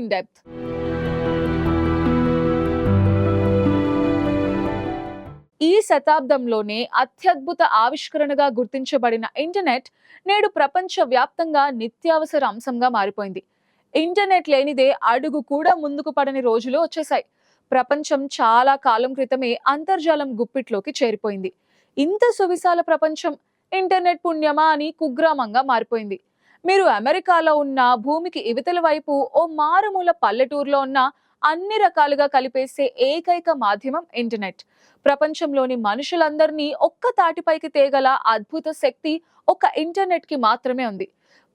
In depth ఈ శతాబ్దంలోనే అత్యద్భుత ఆవిష్కరణగా గుర్తించబడిన ఇంటర్నెట్ నేడు ప్రపంచ వ్యాప్తంగా నిత్యావసర అంశంగా మారిపోయింది. ఇంటర్నెట్ లేనిదే అడుగు కూడా ముందుకు పడని రోజులు వచ్చేసాయి ప్రపంచం చాలా కాలం క్రితమే అంతర్జాలం గుప్పిట్లోకి చేరిపోయింది. ఇంత సువిశాల ప్రపంచం ఇంటర్నెట్ పుణ్యమా అని కుగ్రామంగా మారిపోయింది. మీరు అమెరికాలో ఉన్న భూమికి ఇవతల వైపు ఓ మారుమూల పల్లెటూరులో ఉన్న అన్ని రకాలుగా కలిపేసే ఏకైక మాధ్యమం ఇంటర్నెట్. ప్రపంచంలోని మనుషులందరినీ ఒక్క తాటిపైకి తేగల అద్భుత శక్తి ఒక్క ఇంటర్నెట్కి మాత్రమే ఉంది.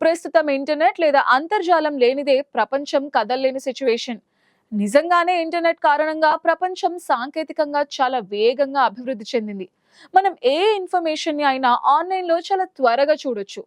ప్రస్తుతం ఇంటర్నెట్ లేదా అంతర్జాలం లేనిదే ప్రపంచం కదలలేని సిచ్యువేషన్. నిజంగానే ఇంటర్నెట్ కారణంగా ప్రపంచం సాంకేతికంగా చాలా వేగంగా అభివృద్ధి చెందింది. మనం ఏ ఇన్ఫర్మేషన్ని అయినా ఆన్లైన్లో చాలా త్వరగా చూడొచ్చు.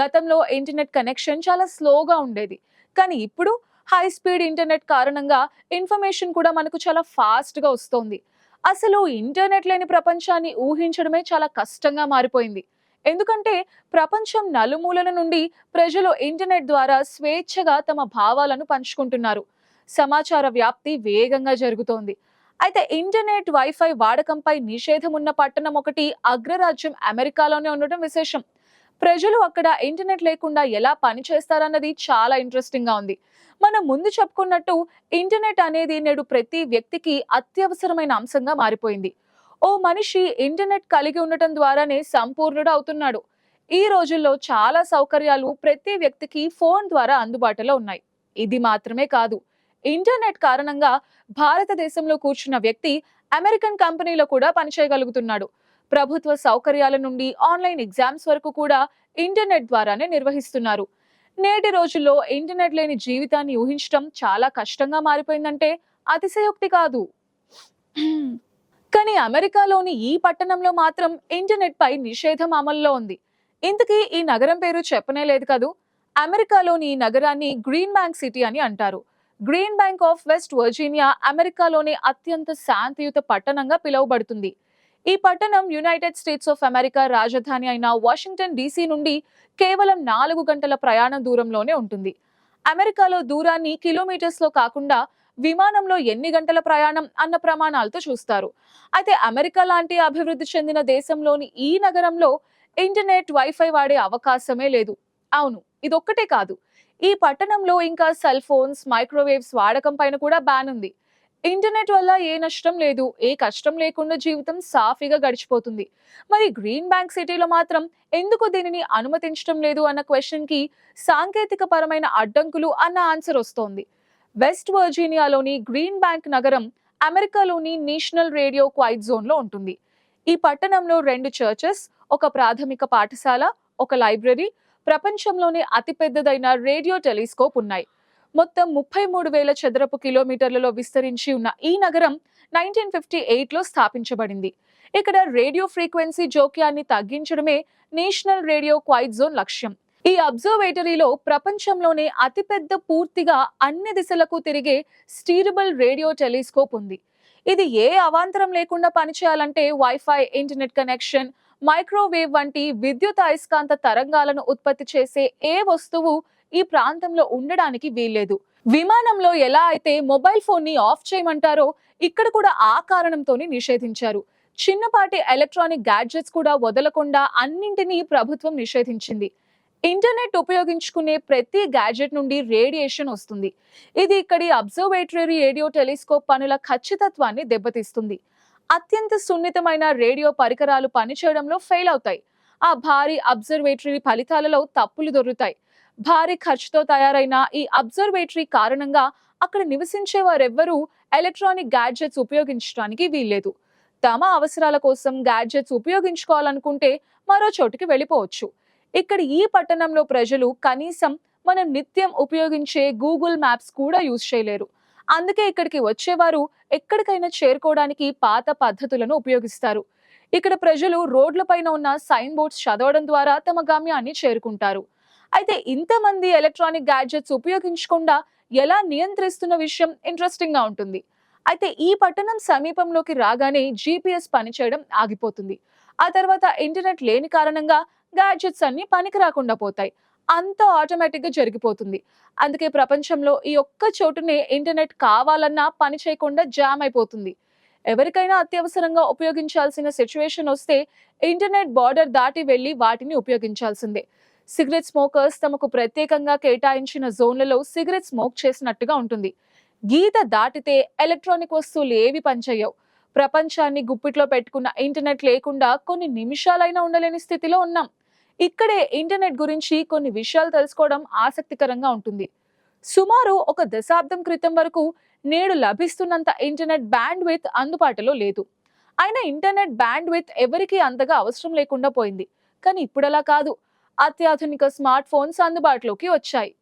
గతంలో ఇంటర్నెట్ కనెక్షన్ చాలా స్లోగా ఉండేది. కానీ ఇప్పుడు హై స్పీడ్ ఇంటర్నెట్ కారణంగా ఇన్ఫర్మేషన్ కూడా మనకు చాలా ఫాస్ట్గా వస్తోంది. అసలు ఇంటర్నెట్ లేని ప్రపంచాన్ని ఊహించడమే చాలా కష్టంగా మారిపోయింది. ఎందుకంటే ప్రపంచం నలుమూలల నుండి ప్రజలు ఇంటర్నెట్ ద్వారా స్వేచ్ఛగా తమ భావాలను పంచుకుంటున్నారు. సమాచార వ్యాప్తి వేగంగా జరుగుతోంది. అయితే ఇంటర్నెట్ వైఫై వాడకంపై నిషేధం ఉన్న పట్టణం ఒకటి అగ్రరాజ్యం అమెరికాలోనే ఉండటం విశేషం. ప్రజలు అక్కడ ఇంటర్నెట్ లేకుండా ఎలా పనిచేస్తారన్నది చాలా ఇంట్రెస్టింగ్గా ఉంది. మనం ముందు చెప్పుకున్నట్టు ఇంటర్నెట్ అనేది నేడు ప్రతి వ్యక్తికి అత్యవసరమైన అంశంగా మారిపోయింది. ఓ మనిషి ఇంటర్నెట్ కలిగి ఉండటం ద్వారానే సంపూర్ణుడు అవుతున్నాడు. ఈ రోజుల్లో చాలా సౌకర్యాలు ప్రతి వ్యక్తికి ఫోన్ ద్వారా అందుబాటులో ఉన్నాయి. ఇది మాత్రమే కాదు ఇంటర్నెట్ కారణంగా భారతదేశంలో కూర్చున్న వ్యక్తి అమెరికన్ కంపెనీలో కూడా పనిచేయగలుగుతున్నాడు. ప్రభుత్వ సౌకర్యాల నుండి ఆన్లైన్ ఎగ్జామ్స్ వరకు కూడా ఇంటర్నెట్ ద్వారానే నిర్వహిస్తున్నారు. నేటి రోజుల్లో ఇంటర్నెట్ లేని జీవితాన్ని ఊహించడం చాలా కష్టంగా మారిపోయిందంటే అతిశయోక్తి కాదు. కానీ అమెరికాలోని ఈ పట్టణంలో మాత్రం ఇంటర్నెట్ పై నిషేధం అమల్లో ఉంది. ఇంతకీ ఈ నగరం పేరు చెప్పనే లేదు కదూ? అమెరికాలోని ఈ నగరాన్ని గ్రీన్ బ్యాంక్ సిటీ అని అంటారు. Green Bank of West Virginia అమెరికాలోని అత్యంత శాంతియుత పట్టణంగా పిలువబడుతుంది. ఈ పట్టణం యునైటెడ్ స్టేట్స్ ఆఫ్ అమెరికా రాజధాని అయిన వాషింగ్టన్ డీసీ నుండి కేవలం నాలుగు గంటల ప్రయాణ దూరంలోనే ఉంటుంది. అమెరికాలో దూరాన్ని కిలోమీటర్స్లో కాకుండా విమానంలో ఎన్ని గంటల ప్రయాణం అన్న ప్రమాణాలతో చూస్తారు. అయితే అమెరికా లాంటి అభివృద్ధి చెందిన దేశంలోని ఈ నగరంలో ఇంటర్నెట్ వైఫై వాడే అవకాశమే లేదు. అవును ఇదొక్కటే కాదు. ఈ పట్టణంలో ఇంకా సెల్ ఫోన్స్ మైక్రోవేవ్స్ వాడకం పైన కూడా బ్యాన్ ఉంది. ఇంటర్నెట్ వల్ల ఏ నష్టం లేదు ఏ కష్టం లేకుండా జీవితం సాఫీగా గడిచిపోతుంది. మరి గ్రీన్ బ్యాంక్ సిటీలో మాత్రం ఎందుకు దీనిని అనుమతించడం లేదు అన్న క్వశ్చన్కి సాంకేతిక పరమైన అడ్డంకులు అన్న ఆన్సర్ వస్తోంది. వెస్ట్ వర్జీనియాలోని గ్రీన్ బ్యాంక్ నగరం అమెరికాలోని నేషనల్ రేడియో క్వైట్ జోన్లో ఉంటుంది. ఈ పట్టణంలో రెండు చర్చెస్ ఒక ప్రాథమిక పాఠశాల ఒక లైబ్రరీ ప్రపంచంలోనే అతిపెద్దదైన రేడియో టెలిస్కోప్ ఉన్నాయి. మొత్తం ముప్పై మూడు వేల చదరపు కిలోమీటర్లలో విస్తరించి ఉన్న ఈ నగరం నైన్టీన్ ఫిఫ్టీ ఎయిట్లో స్థాపించబడింది. ఇక్కడ రేడియో ఫ్రీక్వెన్సీ జోక్యాన్ని తగ్గించడమే నేషనల్ రేడియో క్వైట్ జోన్ లక్ష్యం. ఈ అబ్జర్వేటరీలో ప్రపంచంలోనే అతిపెద్ద పూర్తిగా అన్ని దిశలకు తిరిగే స్టీరబుల్ రేడియో టెలిస్కోప్ ఉంది. ఇది ఏ అవాంతరం లేకుండా పనిచేయాలంటే వైఫై ఇంటర్నెట్ కనెక్షన్ మైక్రోవేవ్ వంటి విద్యుత్ అయస్కాంత తరంగాలను ఉత్పత్తి చేసే ఏ వస్తువు ఈ ప్రాంతంలో ఉండడానికి వీల్లేదు. విమానంలో ఎలా అయితే మొబైల్ ఫోన్ని ఆఫ్ చేయమంటారో ఇక్కడ కూడా ఆ కారణంతోనే నిషేధించారు. చిన్నపాటి ఎలక్ట్రానిక్ గ్యాడ్జెట్స్ కూడా వదలకుండా అన్నింటినీ ప్రభుత్వం నిషేధించింది. ఇంటర్నెట్ ఉపయోగించుకునే ప్రతి గ్యాడ్జెట్ నుండి రేడియేషన్ వస్తుంది. ఇది ఇక్కడి అబ్జర్వేటరీ రేడియో టెలిస్కోప్ పనుల ఖచ్చితత్వాన్ని దెబ్బతీస్తుంది. అత్యంత సున్నితమైన రేడియో పరికరాలు పనిచేయడంలో ఫెయిల్ అవుతాయి. ఆ భారీ అబ్జర్వేటరీ ఫలితాలలో తప్పులు దొరుకుతాయి. భారీ ఖర్చుతో తయారైన ఈ అబ్జర్వేటరీ కారణంగా అక్కడ నివసించే వారెవ్వరూ ఎలక్ట్రానిక్ గ్యాడ్జెట్స్ ఉపయోగించడానికి వీల్లేదు. తమ అవసరాల కోసం గ్యాడ్జెట్స్ ఉపయోగించుకోవాలనుకుంటే మరో చోటుకి వెళ్ళిపోవచ్చు. ఇక్కడ ఈ పట్టణంలో ప్రజలు కనీసం మనం నిత్యం ఉపయోగించే గూగుల్ మ్యాప్స్ కూడా యూజ్ చేయలేరు. అందుకే ఇక్కడికి వచ్చేవారు ఎక్కడికైనా చేరుకోవడానికి పాత పద్ధతులను ఉపయోగిస్తారు. ఇక్కడ ప్రజలు రోడ్లపైన ఉన్న సైన్ బోర్డ్స్ చదవడం ద్వారా తమ గమ్యాన్ని చేరుకుంటారు. అయితే ఇంతమంది ఎలక్ట్రానిక్ గ్యాడ్జెట్స్ ఉపయోగించకుండా ఎలా నియంత్రిస్తున్న విషయం ఇంట్రెస్టింగ్గా ఉంటుంది. అయితే ఈ పట్టణం సమీపంలోకి రాగానే జీపీఎస్ పనిచేయడం ఆగిపోతుంది. ఆ తర్వాత ఇంటర్నెట్ లేని కారణంగా గ్యాడ్జెట్స్ అన్ని పనికి రాకుండా పోతాయి. అంత ఆటోమేటిక్గా జరిగిపోతుంది. అందుకే ప్రపంచంలో ఈ ఒక్క చోటునే ఇంటర్నెట్ కావాలన్నా పని చేయకుండా జామ్ అయిపోతుంది. ఎవరికైనా అత్యవసరంగా ఉపయోగించాల్సిన సిచ్యువేషన్ వస్తే ఇంటర్నెట్ బార్డర్ దాటి వెళ్ళి వాటిని ఉపయోగించాల్సిందే. సిగరెట్ స్మోకర్స్ తమకు ప్రత్యేకంగా కేటాయించిన జోన్లలో సిగరెట్ స్మోక్ చేసినట్టుగా ఉంటుంది. గీత దాటితే ఎలక్ట్రానిక్ వస్తువులు ఏవి పనిచేయవు. ప్రపంచాన్ని గుప్పిట్లో పెట్టుకున్న ఇంటర్నెట్ లేకుండా కొన్ని నిమిషాలైనా ఉండలేని స్థితిలో ఉన్నాం. ఇక్కడే ఇంటర్నెట్ గురించి కొన్ని విషయాలు తెలుసుకోవడం ఆసక్తికరంగా ఉంటుంది. సుమారు ఒక దశాబ్దం క్రితం వరకు నేడు లభిస్తున్నంత ఇంటర్నెట్ బ్యాండ్ విత్ అందుబాటులో లేదు. అయినా ఇంటర్నెట్ బ్యాండ్ విత్ ఎవరికీ అంతగా అవసరం లేకుండా పోయింది. కానీ ఇప్పుడు అలా కాదు. అత్యాధునిక స్మార్ట్ ఫోన్స్ అందుబాటులోకి వచ్చాయి.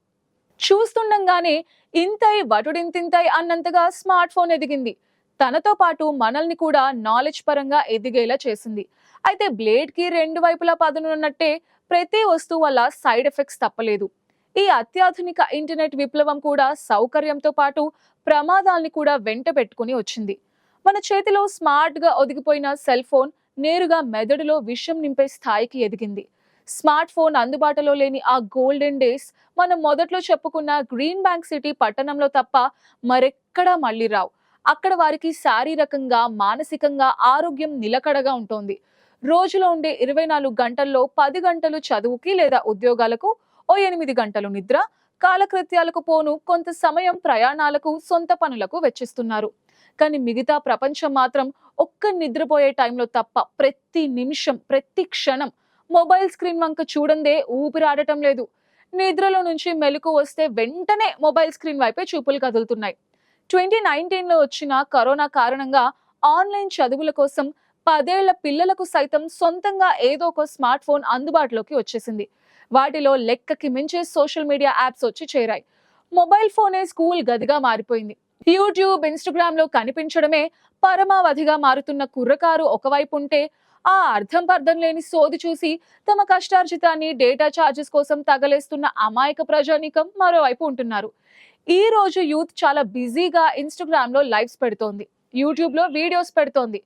చూస్తుండగానే ఇంతై వటుడింతింతై అన్నంతగా స్మార్ట్ ఫోన్ ఎదిగింది. తనతో పాటు మనల్ని కూడా నాలెడ్జ్ పరంగా ఎదిగేలా చేసింది. అయితే బ్లేడ్కి రెండు వైపులా పదునున్నట్టే ప్రతి వస్తువు వల్ల సైడ్ ఎఫెక్ట్స్ తప్పలేదు. ఈ అత్యాధునిక ఇంటర్నెట్ విప్లవం కూడా సౌకర్యంతో పాటు ప్రమాదాల్ని కూడా వెంట పెట్టుకుని వచ్చింది. మన చేతిలో స్మార్ట్గా ఒదిగిపోయిన సెల్ ఫోన్ నేరుగా మెదడులో విషం నింపే స్థాయికి ఎదిగింది. స్మార్ట్ ఫోన్ అందుబాటులో లేని ఆ గోల్డెన్ డేస్ మనం మొదట్లో చెప్పుకున్న గ్రీన్ బ్యాంక్ సిటీ పట్టణంలో తప్ప మరెక్కడా మళ్ళీ రావు. అక్కడ వారికి శారీరకంగా మానసికంగా ఆరోగ్యం నిలకడగా ఉంటుంది. రోజులో ఉండే ఇరవై నాలుగు గంటల్లో పది గంటలు చదువుకి లేదా ఉద్యోగాలకు ఓ ఎనిమిది గంటలు నిద్ర కాలకృత్యాలకు పోను కొంత సమయం ప్రయాణాలకు సొంత పనులకు వెచ్చిస్తున్నారు. కానీ మిగతా ప్రపంచం మాత్రం ఒక్క నిద్రపోయే టైంలో తప్ప ప్రతి నిమిషం ప్రతి క్షణం మొబైల్ స్క్రీన్ వంక చూడందే ఊపిరాడటం లేదు. నిద్రలో నుంచి మెలకు వస్తే వెంటనే మొబైల్ స్క్రీన్ వైపే చూపులు కదులుతున్నాయి. ట్వంటీ నైన్టీన్లో వచ్చిన కరోనా కారణంగా ఆన్లైన్ చదువుల కోసం పదేళ్ళ పిల్లలకు సైతం సొంతంగా ఏదో ఒక స్మార్ట్ ఫోన్ అందుబాటులోకి వచ్చేసింది. వాటిలో లెక్కకి మించే సోషల్ మీడియా యాప్స్ వచ్చి చేరాయి. మొబైల్ ఫోనే స్కూల్ గదిగా మారిపోయింది. యూట్యూబ్ ఇన్స్టాగ్రామ్లో కనిపించడమే పరమావధిగా మారుతున్న కుర్రకారు ఒకవైపు ఉంటే ఆ అర్థం పర్థం లేని సోది చూసి తమ కష్టార్జితాన్ని డేటా ఛార్జెస్ కోసం తగలేస్తున్న అమాయక ప్రజానీకం మరోవైపు ఉంటున్నారు. ఈ రోజు యూత్ చాలా బిజీగా ఇన్స్టాగ్రామ్లో లైవ్స్ పెడుతోంది యూట్యూబ్లో వీడియోస్ పెడుతోంది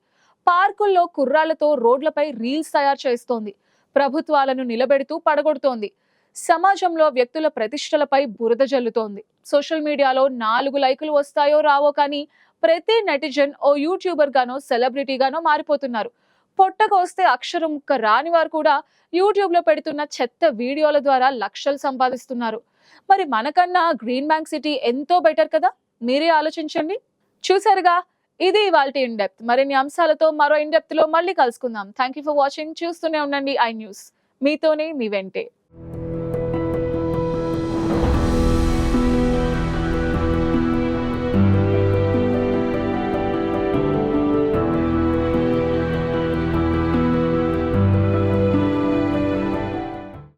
పార్కుల్లో కుర్రాలతో రోడ్లపై రీల్స్ తయారు చేస్తోంది ప్రభుత్వాలను నిలబెడుతూ పడగొడుతోంది సమాజంలో వ్యక్తుల ప్రతిష్టలపై బురద జల్లుతోంది. సోషల్ మీడియాలో నాలుగు లైకులు వస్తాయో రావో కానీ ప్రతి నెటిజన్ ఓ యూట్యూబర్ గానో సెలబ్రిటీగానో మారిపోతున్నారు. పొట్టకు వస్తే అక్షరం ముక్క రాని వారు కూడా యూట్యూబ్లో పెడుతున్న చెత్త వీడియోల ద్వారా లక్షలు సంపాదిస్తున్నారు. మరి మనకన్నా గ్రీన్ బ్యాంక్ సిటీ ఎంతో బెటర్ కదా? మీరే ఆలోచించండి. చూసారుగా ఇది ఇవాళ ఇన్ డెప్త్. మరిన్ని అంశాలతో మరో ఇన్ డెప్త్లో మళ్ళీ కలుసుకుందాం. Thank you for watching. చూస్తూనే ఉండండి ఐ న్యూస్. మీతోనే మీ వెంటే.